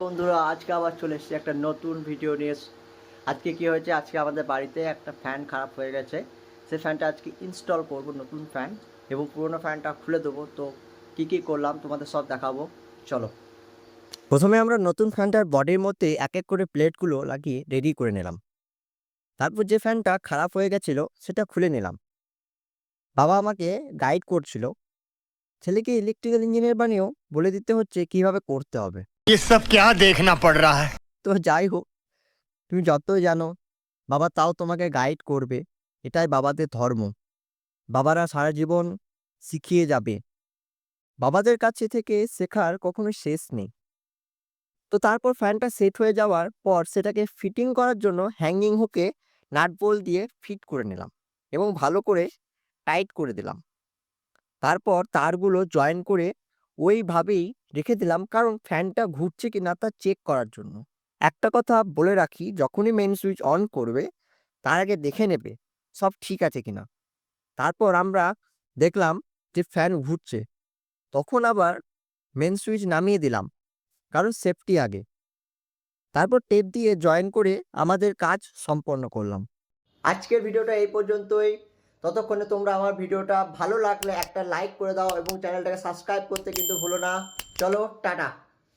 বন্ধুরা, আজকে আবার চলে এসেছি একটা নতুন ভিডিও নিয়ে। আজকে কি হয়েছে? আজকে আমাদের বাড়িতে একটা ফ্যান খারাপ হয়ে গেছে। সেই ফ্যানটা আজকে ইনস্টল করব, নতুন ফ্যান এবং পুরোনো ফ্যানটা খুলে দেবো। তো কী কী করলাম তোমাদের সব দেখাবো। চলো। প্রথমে আমরা নতুন ফ্যানটার বডির মধ্যে এক এক করে প্লেটগুলো লাগিয়ে রেডি করে নিলাম। তারপর যে ফ্যানটা খারাপ হয়ে গেছিল, সেটা খুলে নিলাম। বাবা আমাকে গাইড করছিল। ছেলেকে ইলেকট্রিক্যাল ইঞ্জিনিয়ার বানিয়েও বলে দিতে হচ্ছে কীভাবে করতে হবে। ये सब क्या देखना पड़ रहा है তো যাই হোক তুমি যতই জানো বাবা তাও তোমাকে গাইড করবে এটাই বাবাদের ধর্ম বাবারা সারা জীবন শিখিয়ে যাবে বাবাদের কাছে থেকে শেখার কখনো শেষ নেই তো তারপর ফ্যানটা সেট হয়ে যাওয়ার পর সেটাকে ফিটিং করার জন্য হ্যাঙ্গিং হুকে নাট বল দিয়ে ফিট করে নিলাম এবং ভালো করে টাইট করে দিলাম তারপর তারগুলো জয়েন করে ওইভাবেই রেখে দিলাম কারণ ফ্যানটা ঘুরছে কি না তা চেক করার জন্য। একটা কথা বলে রাখি, যখনই মেন সুইচ অন করবে, তার আগে দেখে নেবে সব ঠিক আছে কিনা। তারপর আমরা দেখলাম যে ফ্যান ঘুরছে। তখন আবার মেন সুইচ নামিয়ে দিলাম, কারণ সেফটি আগে। তারপর টেপ দিয়ে জয়েন করে আমাদের কাজ সম্পন্ন করলাম। আজকের ভিডিওটা এই পর্যন্তই। ততক্ষণে তোমরা আমার ভিডিওটা ভালো লাগলে একটা লাইক করে দাও এবং চ্যানেলটাকে সাবস্ক্রাইব করতে কিন্তু ভুলো না। চলো, টাটা।